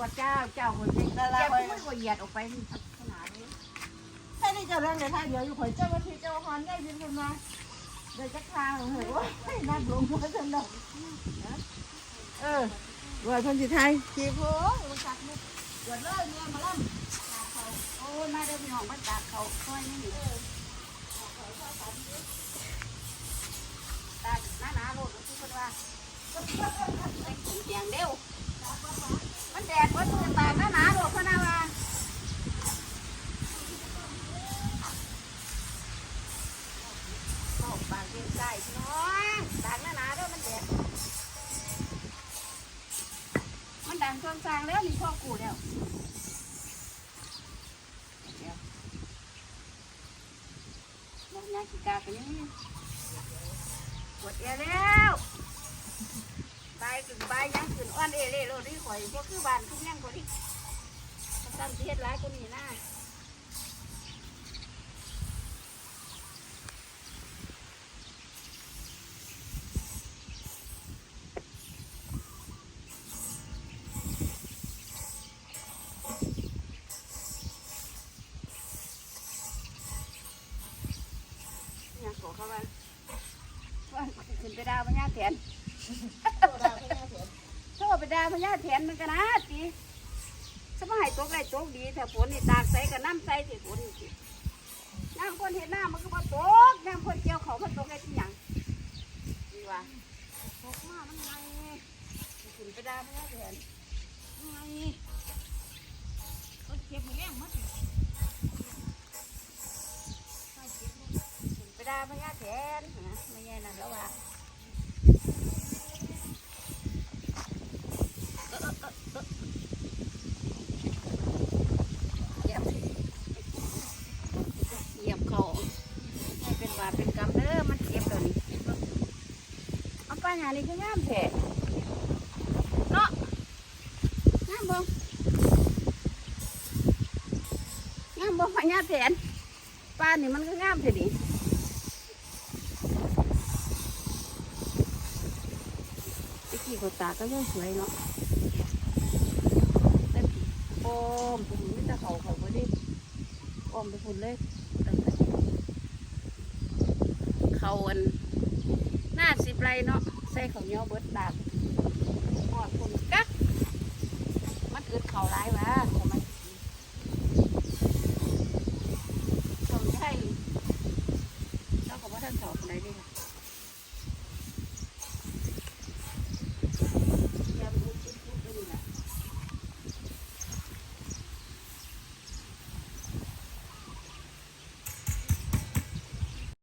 วดเจ้าเจ้าคนเด็กเจ้าไม่ก็เหยียดออกไปขนาดนี้ให้ได้เจ้าเรื่องในท่าเดี๋ยวอยู่ข่อยเจ้าวันที่เจ้าฮอนได้ยินกันมาเดี๋ยวจะคลางเหยว่าให้นักลงมาสนุกเออว่าคนที่ไทยขี่โพรู้จักมุกเกิดเลยเนี่ยมาล่ำโอ้ยมาเดินห้องมาตากเขาค่อยนี่ตาหน้าหนาโลดที่คนว่าแต่งเสียงเร็ว มันแดดมันจะตากหน้าหนาโลดพนาว่าโอ้ปากเย็นใจน้องตากหน้าหนาด้วยมันแดดมันดังจนจางแล้วนี่พ่อกูแล้วงกีกากันยังปวดเอวแล้ว ตายขึ้นใบยังขึ้นอ้อนเอเล่โลดที่ข่อยพวกคือบ้านทุกยังคนที่ตั้งเทียดร้ายก็มีหน้าเนี่ยขอเข้ามาว่าขึ้นไปดาวพญาแถนโทษไป ดาพญาแถนมันก็นะตีสมัยตกไรตกดีแต่ฝนนี่ตากใสกับน้ำใสที่ฝนนี่สิน้ำคนเห็นหน้ามันก็มาตกน้ำคนเกี่ยวเขามันตกได้ที่หยังดีว่าตกมามันไงขึ้นไปดาพญาแถนไงเขาเก็บมือแรงมัดไปดาพญาแถนนะไม่ใช่นั่นแล้วว่าเหยียบเหยียบเขาให้เป็นบาปเป็นกรรมเด้อมันเจ็บเลยนี่เอา ป้าหยานี่คืองามแท้เนาะงามบ่งามบ่พญาแถนป้านี่มันก็งามแท้ดิไอ้ที่เขาตาก็ยังสวยเนาะแต่โอ้มผมไม่ตะเขาเขาไม่ได้อ้อมไปพุ่นเลยตั้งแต่เขาอันหน้าสิบไรเนาะ ใส่เขาวเหนียวเบิดดาบหอดคนกั